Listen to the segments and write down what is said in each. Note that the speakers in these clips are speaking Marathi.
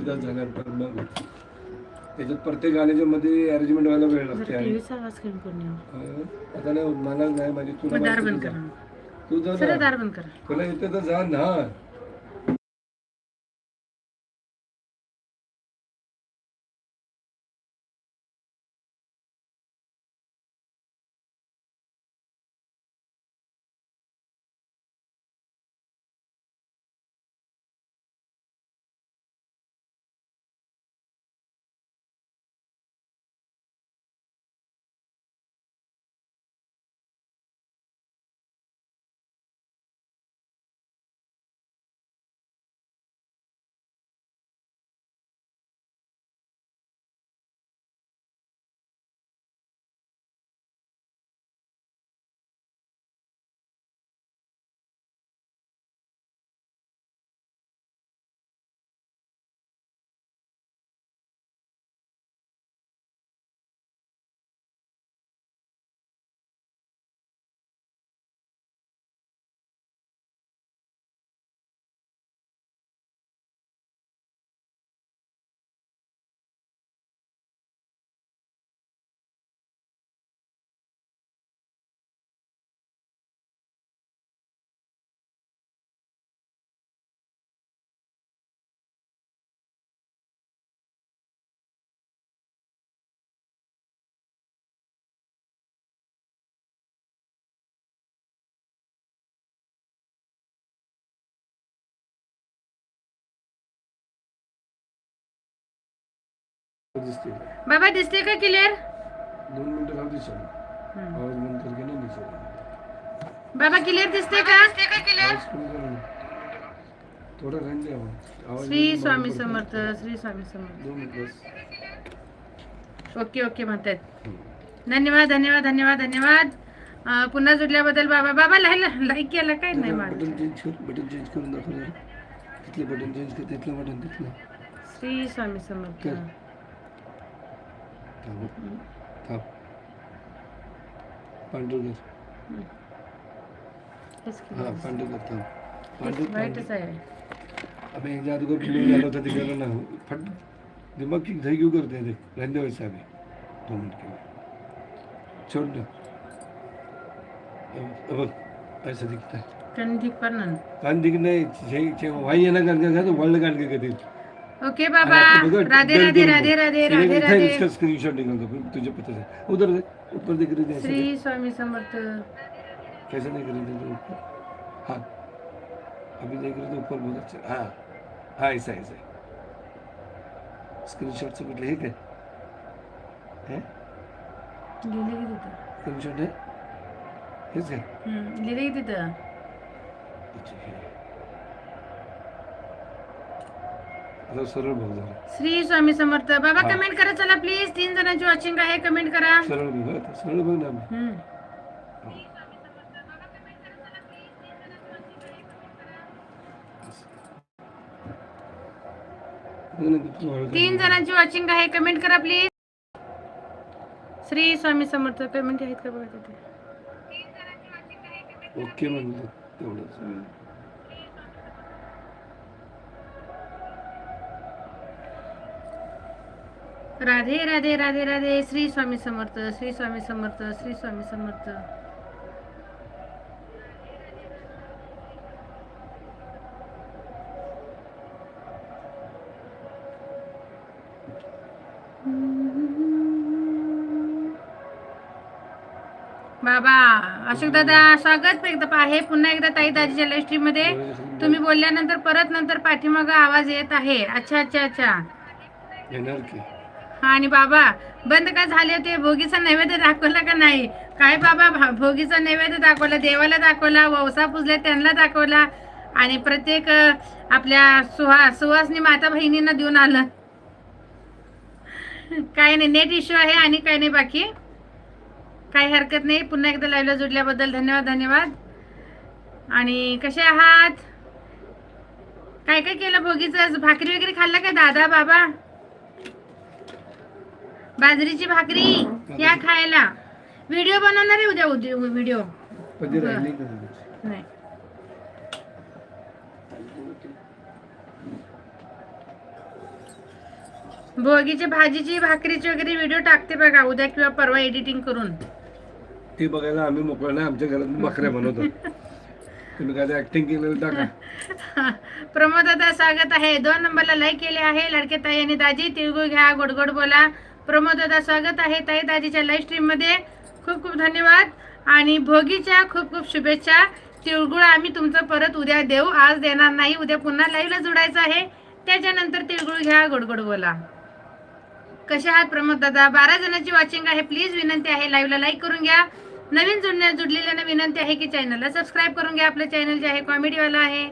झाल्यानंतर मग त्याच्यात प्रत्येक गाण्याच्या मध्ये अरेंजमेंट व्हायला वेळ लागते आणि आता नाही मला नाही माझी. करा. तू जा सरळ ना. तुला येतं तर जा ना. दिसते. बाबा दिसते का क्लिअर दोन मिनिटं राहू दे चालू आवाज बंद करके नाही दिसत बाबा क्लिअर दिसते का? करा ना. थोडा आवाज. आवाज श्री स्वामी समर्थ. श्री स्वामी समर्थ. दोन मिनिट बस. ओके ओके म्हणतायत धन्यवाद धन्यवाद धन्यवाद धन्यवाद. पुन्हा जुडल्याबद्दल बाबा बाबा लाईक केलं काय? नाही बटन चेंज कर बटन चेंज करून दाखव जरा. तिथले बटन चेंज कर तिथलं बटन तिथलं. श्री स्वामी समर्थ. की हा कर थांब हेच पांढरं वाईटच पांढरं आहे अबे एक जादूगर फिल्म झालं होतं ते गेलं ना फट दिमाग की धई क्यों करते हैं देख रहने दो ऐसा अभी दो मिनट छोड़ दो अब अब ऐसा दिखता है कणी ठीक पण ना कान दिख नाही वाई येणं कान का तो वर्ल्ड कान के कधी ओके बाबा राधे राधे राधे राधे राधे राधे इसका स्क्रीनशॉट निकाल दो तुझे पता है उधर देख ऊपर दिख रही थी ऐसे श्री स्वामी समर्थ देख। कैसे दिख रही थी तो ऊपर हाँ अभी देख रहे थे ऊपर बहुत अच्छा हाँ हाँ ऐसा ऐसा स्क्रीनशॉट से कुठलं हे काय है लिहिले की तिथं स्क्रीनशॉट है हेच काय हम्म, लिहिले की तिथं अच्छा हे आता सरळ जरा श्री स्वामी समर्थ बाबा हा. कमेंट करा चला प्लीज तीन जणांची वॉचिंग आहे कमेंट करा. सरळ आता सरळ बघ ना हम्म. बघ ना किती वाळू तीन जणांची वॉचिंग आहे कमेंट करा प्लीज श्री स्वामी समर्थ कमेंट आहेत का बघा तिथे? ओके म्हणलं तेवढंच. राधे राधे राधे राधे. श्री स्वामी समर्थ श्री स्वामी समर्थ श्री स्वामी समर्थ. बाबा अशोक दादा स्वागत एकदा आहे पुन्हा एकदा ताई दाजीच्या लाईव्ह स्ट्रीममध्ये. तुम्ही बोलल्यानंतर परत नंतर पाठीमागं आवाज येत आहे. अच्छा अच्छा अच्छा. आणि बाबा बंद का झाले होते भोगीचा नैवेद्य दाखवला का नाही? काय बाबा भा- भोगीचा नैवेद्य दाखवला देवाला दाखवला ववसा पुजला त्यांना दाखवला आणि प्रत्येक आपल्या सुहा सुहासनी माता बहिणींना देऊन आलं. काय नाही नेट इश्यू आहे आणि काय नाही बाकी. काही हरकत नाही पुन्हा एकदा लाईव्हला जुडल्याबद्दल धन्यवाद धन्यवाद. आणि कसे आहात? काय काय केलं भोगीचं? भाकरी वगैरे खाल्ला का दादा बाबा? बाजरीची भाकरी या खायला. व्हिडिओ बनवणार आहे उद्या उद्या व्हिडिओ? नाही. भोगीची भाजीची भाकरीची वगैरे व्हिडिओ टाकते बघा. उद्या किंवा परवा एडिटिंग करून. ते बघायला आम्ही मोकळं नाही. आमच्या घरात बकऱ्या बनवतो तुम्ही काय ऍक्टिंग केलेलं टाका. प्रमोद दादा स्वागत आहे. दोन नंबरला लाईक केले आहे. लडके ताई आणि दाजी तिळगुळ घ्या गोड गोड बोला. प्रमोद स्वागत आहे ताई दाजीच्या लाईव्ह स्ट्रीममध्ये. खूप खूप धन्यवाद. आणि भोगीच्या खूप खूप शुभेच्छा. तिळगुळ आम्ही तुमचं परत उद्या देऊ. आज देणार नाही उद्या पुन्हा लाईव्हला जोडायचं आहे. त्याच्यानंतर तिळगुळ घ्या गोडगोड बोला. कसे आहात प्रमोद दादा बारा जणांची वॉचिंग आहे. प्लीज विनंती आहे लाईव्हला लाईक करून घ्या. नवीन जुडण्या जुडलेल्यांना विनंती आहे की चॅनलला सबस्क्राईब करून घ्या. आपलं चॅनल जे आहे कॉमेडीवाला आहे.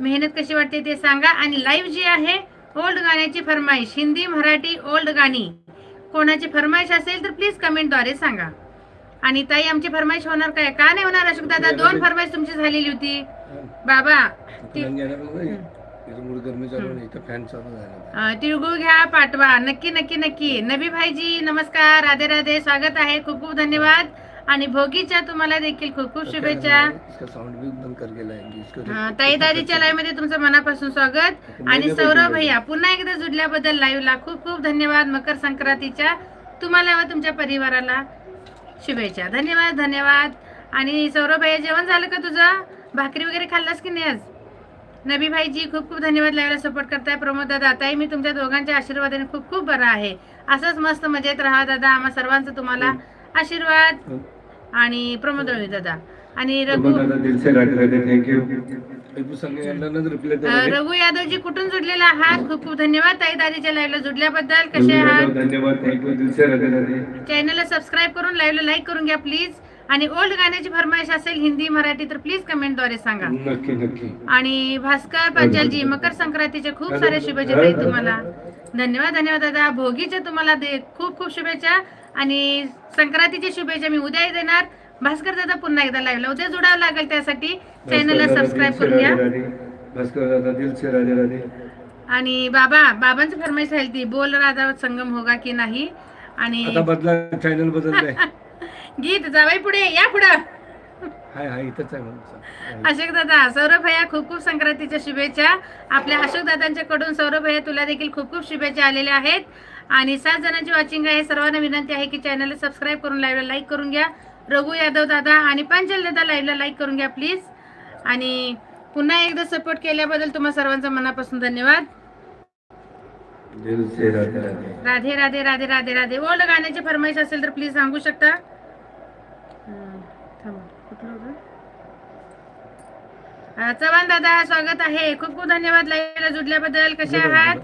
मेहनत कशी वाटते ते सांगा. आणि लाईव्ह जी आहे ओल्ड गाण्याची फरमाईश. हिंदी मराठी ओल्ड गाणी. कोणाची फरमाईश असेल तर प्लीज कमेंटद्वारे सांगा. आणि ताई आमची फरमाईश होणार काय? का नाही होणार? अशोक दादा दोन फरमाईश तुमची झालेली होती. बाबा ती- त्याच्यामुळे गरमी चालू नाही इथं फॅन चालू झाला अं, तिळगुळ घ्या पाठवा. नक्की नक्की नक्की. नबी भाईजी नमस्कार. राधे राधे. स्वागत आहे. खूप खूप धन्यवाद. आणि भोगीच्या तुम्हाला देखील खूप खूप शुभेच्छा. ताई दादीच्या लाईव्हमध्ये तुमचं मनापासून स्वागत. आणि सौरभ भैया पुन्हा एकदा जुडल्याबद्दल लाईव्हला खूप खूप धन्यवाद. मकर संक्रांतीच्या तुम्हाला व तुमच्या परिवाराला शुभेच्छा. धन्यवाद धन्यवाद. आणि सौरभ भैया जेवण झालं का तुझं? भाकरी वगैरे खाल्लास की नाही आज? नबी भाईजी खूप खूप धन्यवाद लाईव्हला सपोर्ट करताय. प्रमोद दादा ताई मी तुमच्या दोघांच्या आशीर्वादाने खूप खूप बरा आहे. असंच मस्त मजेत राहा दादा. आम्हा सर्वांचं तुम्हाला आशीर्वाद. आणि प्रमोद रवी दादा. आणि रघु रघु यादवजी कुठून जुडलेला आहात खूप खूप धन्यवाद. ताई दादीच्या लाईव्हला जुडल्याबद्दल. कसे आहात? धन्यवाद. चॅनलला सबस्क्राईब करून लाईव्हला लाईक करून घ्या प्लीज आणि ओल्ड गाण्याची फरमाईश असेल हिंदी मराठी तर प्लीज कमेंटद्वारे सांगा. नक्की नक्की. आणि भास्कर पंचालजी मकर संक्रांतीच्या खूप साऱ्या शुभेच्छा ताई तुम्हाला. धन्यवाद धन्यवाद दादा. भोगीच्या तुम्हाला दे- खूप खूप शुभेच्छा. आणि संक्रांतीच्या शुभेच्छा मी उद्याही देणार. भास्कर दादा पुन्हा एकदा लाईव्हला उद्या जोडावं लागेल त्यासाठी. चॅनलला सबस्क्राईब करून घ्या भास्कर दादा दिल से राधे राधे. आणि बाबा बाबांची फरमाईश राहील ती. बोल राधा संगम होगा की नाही? आणि आता बदला चॅनल बदललाय. गीत जावाई पुढे या पुढं. हाय हाय इथंच आहे म्हणून अशोक दादा सौरभ भैया खूप खूप संक्रांतीच्या शुभेच्छा. आपल्या अशोक दादांच्या कडून सौरभ भैया तुला देखील खूप खूप शुभेच्छा आलेल्या आहेत. आणि सात जणांची वॉचिंग आहे सर्वांना विनंती आहे की चॅनलला सबस्क्राईब करून लाईव्हला लाईक करून घ्या. रघु यादव दादा आणि पांचल दादा लाईव्हला लाईक करून घ्या प्लीज आणि पुन्हा एकदा सपोर्ट केल्याबद्दल तुम्हा सर्वांचा मनापासून धन्यवाद. राधे राधे. राधे राधे राधे ओल्ड गाण्याची फरमाईश असेल तर प्लीज सांगू शकता अं, थांबा, कुठलं होतं? अं, चव्हाण दादा स्वागत आहे. खूप खूप धन्यवाद लाईव्हला जुडल्याबद्दल कसे आहात?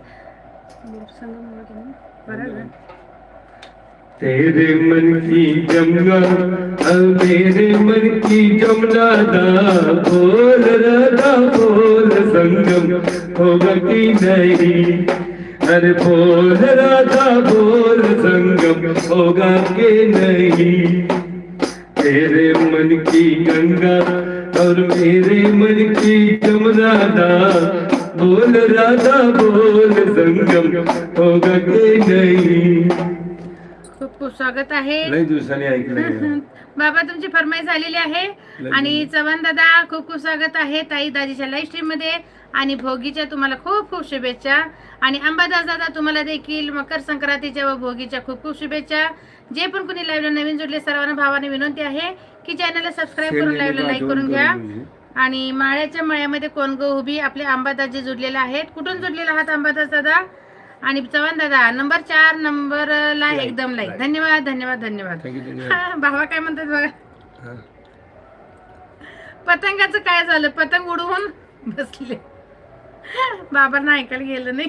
तेरे मन की जमुना मेरे मन की जमुना दा बोल राधा बोल संगम होगा कि नहीं अरे बोल राधा बोल संगम होगा कि नहीं तेरे की गंगा और मेरे मन की जमुना बोल राधा बोल संगम होगा कि नहीं? खूप खूप स्वागत आहे. लई दिवसांनी ऐकलं बाबा तुमची फरमाईश झालेली आहे. आणि चव्हाण दादा खूप खूप स्वागत आहे ताई दाजीच्या लाईव्ह स्ट्रीममध्ये. आणि भोगीच्या तुम्हाला खूप खूप शुभेच्छा. आणि अंबादास दादा तुम्हाला देखील मकर संक्रांतीच्या व भोगीच्या खूप खूप शुभेच्छा. जे पण कोणी लाईव्हला नवीन जोडले सर्वांना भावाने विनंती आहे की चॅनलला सबस्क्राईब करून लाईव्हला लाईक करून घ्या. आणि माळ्याच्या मळ्यामध्ये कोण गो उभी आपले अंबादास जे जुडलेले आहेत. कुठून जुडलेले आहात अंबादास दादा? आणि चव्हाण दादा नंबर चार नंबरला एकदम लाईक धन्यवाद धन्यवाद धन्यवाद. हा, भावा काय म्हणतात बघा? पतंगाचं काय झालं? पतंग उडवून बसले. बाबांना ऐकायला गेलं नाही.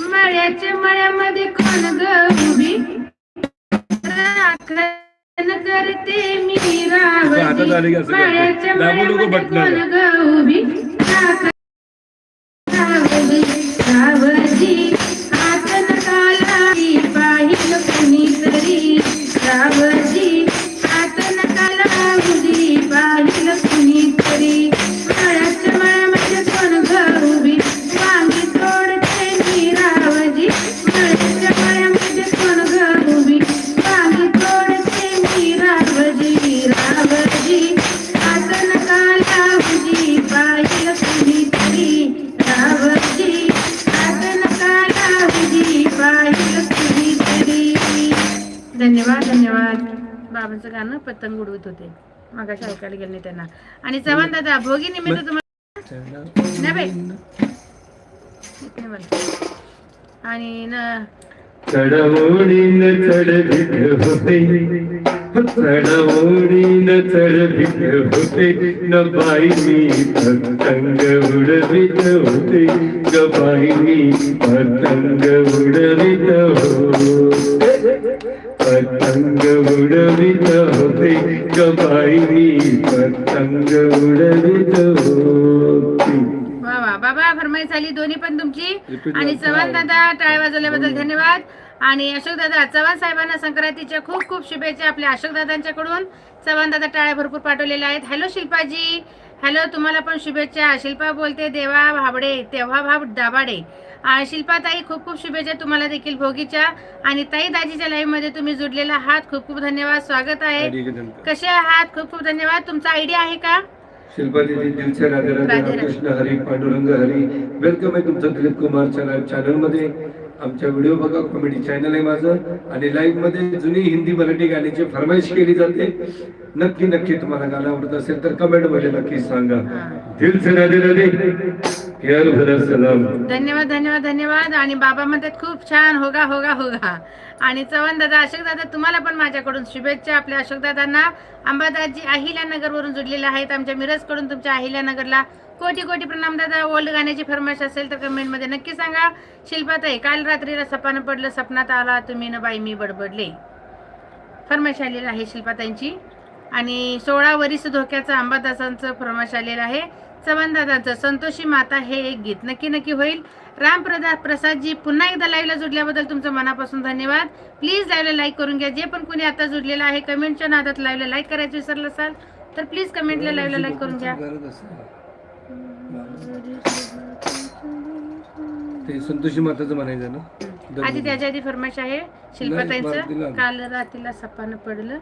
मळ्याच्या मळ्यामध्ये कोण ग उभी? राखण करते मी की करते. मळ्याच्या दाबू नको मळ्यामध्ये बटणाला. कोण ग उभी? राखण होते. मगाशी ऐकायला गेले नाही त्यांना. आणि चव्हाण दादा भोगी निमित्त तुम्हाला नाही आणि न चढवडीन चढ होते. चढवडीन चढ होते. न बाई मी पतंग उडवित होते. ग बाई मी पतंग उडवित होते. पतंग उडवित होते मी पतंग उडवित होते वा वा. बाबा फरमाईश झाली दोन्ही पण तुमची. आणि. चव्हाण दादा टाळ्या वाजवल्याबद्दल धन्यवाद. आणि अशोक दादा चव्हाण साहेबांना संक्रांतीच्या खूप खूप शुभेच्छा आपल्या अशोक दादांच्याकडून. चव्हाण दादा टाळ्या भरपूर पाठवलेल्या आहेत. हॅलो शिल्पाजी. हॅलो तुम्हाला पण शुभेच्छा. शिल्पा बोलते देवा भाबडे तेव्हा भाब दाबाडे शिल्पा ताई खूप खूप शुभेच्छा तुम्हाला देखील भोगीच्या आणि ताई दाजीच्या लाईव्हमध्ये तुम्ही जुडलेला आहात. खूप खूप धन्यवाद. स्वागत आहे. कसे आहात? खूप खूप धन्यवाद. तुमचा आयडिया आहे का? शिल्पा दीदी दिलचे राधे. रामकृष्ण हरी पांडुरंग हरी. वेलकम आहे तुमचं दिलीप कुमारच्या लाईव्ह चॅनलमध्ये. आमच्या व्हिडिओ बघा कॉमेडी चॅनल आहे माझं. आणि लाईव्हमध्ये जुनी हिंदी मराठी गाण्याची फरमाईश केली जाते. नक्की नक्की तुम्हाला गाणं आवडत असेल तर कमेंटमध्ये नक्की सांगा. दिल से राधे राधे धन्यवाद धन्यवाद धन्यवाद. आणि बाबा म्हणतात खूप छान. होगा होगा होगा. आणि चव्हाण दादा अशोक दादा तुम्हाला पण माझ्याकडून शुभेच्छा. आपल्या अशोक दादांना अंबादासजी अहिल्यानगर वरून जुडलेले आहेत. आमच्या मिरजकडून तुमच्या अहिल्यानगरला कोटी कोटी प्रणाम दादा ओल्ड गाण्याची फरमाईश असेल तर कमेंटमध्ये नक्की सांगा. शिल्पाताई काल रात्रीला सपानं पडलं सपनात आला तुम्ही न बाई मी बडबडले. फरमाईश आलेली आहे शिल्पाताईंची आणि सोळा वरीस धोक्याचं अंबादासांचं फरमाईश आलेलं आहे. चव्हाण दादांचं संतोषी माता हे एक गीत नक्की नक्की होईल. राम प्रदा प्रसादजी पुन्हा एकदा लाईव्हला जुडल्याबद्दल तुमचं मनापासून धन्यवाद. प्लीज लाईव्हला लाईक करून घ्या. जे पण कोणी आता जुडलेलं आहे कमेंटच्या नादात लाईव्हला लाईक करायचं विसरलं असाल तर प्लीज कमेंटला लाईव्हला लाईक करून घ्या. ते संतोषी माताचं म्हणायचं ना? आधी त्याच्या आधी फरमाईश आहे. शिल्पाताईंचं. काल रात्रीला सपानं पडलं.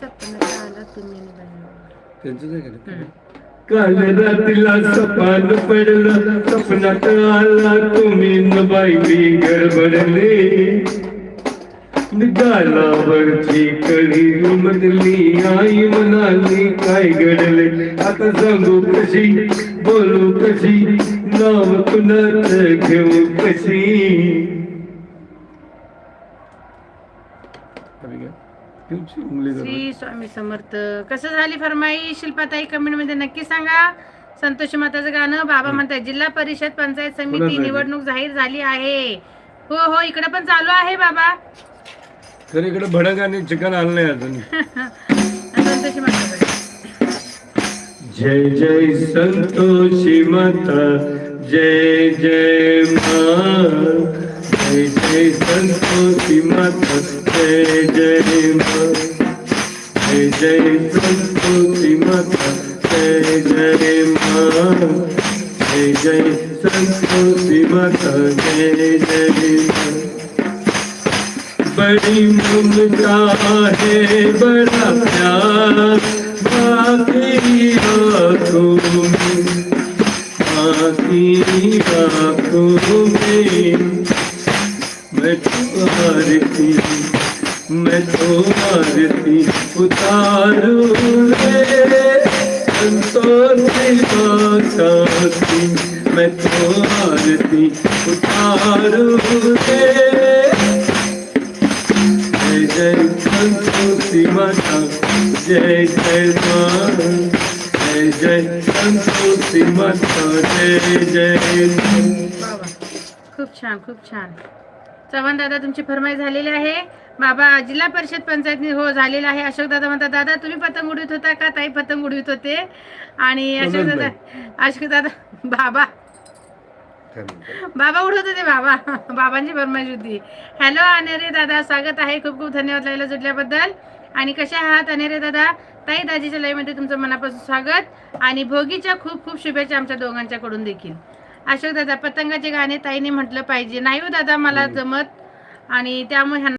सपनात आला तुम्ही न बाई. काल रात्रीला सपान पडलं सपनात आला तुम्ही न बाई गडबडले गालावरची कळी उमटली आई म्हणाली काय घडले आता सांगू कशी बोलू कशी नाव कुणाच घेऊ कशी? क्योंची उंगली श्री स्वामी समर्थ. कसं झाली फरमाई? शिल्पाताई कमेंटमध्ये नक्की सांगा. संतोषी माताचं गाणं बाबा म्हणतात जिल्हा परिषद पंचायत समिती निवडणूक जाहीर झाली आहे. हो हो इकडे पण चालू आहे बाबा. तर इकडे भडक आणि चिकन नाही अजून. संतोषी माताचं. जय जय संतोषी माता. जय जय माँ जय जय संतोषी माता जय जय माँ। जय जय संतोषी माता जय जय माँ। जय जय संतोषी माता जय जय बड़ी ममता है बड़ा प्यार बाकी आंखों में बाकी आंखों में। मैं मैं तो उतारू रे संतोषी मैं तो उतारू रे जय जय संतोषी माता जय जय माँ जय जय संतोषी माता जय जय खूप छान खूप छान. चव्हाण दादा तुमची फरमाईश झालेली आहे. बाबा जिल्हा परिषद पंचायत हो झालेला आहे. अशोक दादा म्हणतात दादा तुम्ही पतंग उडवित होता का? ताई पतंग उडवित होते. आणि अशोक दादा अशोक दादा बाबा? बाबा उडवत होते बाबा. बाबांची फरमाईश होती हॅलो अनेरे दादा. स्वागत आहे. खूप खूप धन्यवाद लाईला जुडल्याबद्दल आणि कशा आहात अनेरे दादा? ताई दाजीच्या लाईव्हमध्ये तुमचं मनापासून स्वागत. आणि भोगीच्या खूप खूप शुभेच्छा आमच्या दोघांच्याकडून देखील. अशोक दादा पतंगाचे गाणे ताईने म्हटलं पाहिजे. नाही हो दादा मला जमत. आणि त्यामुळे ह्यांना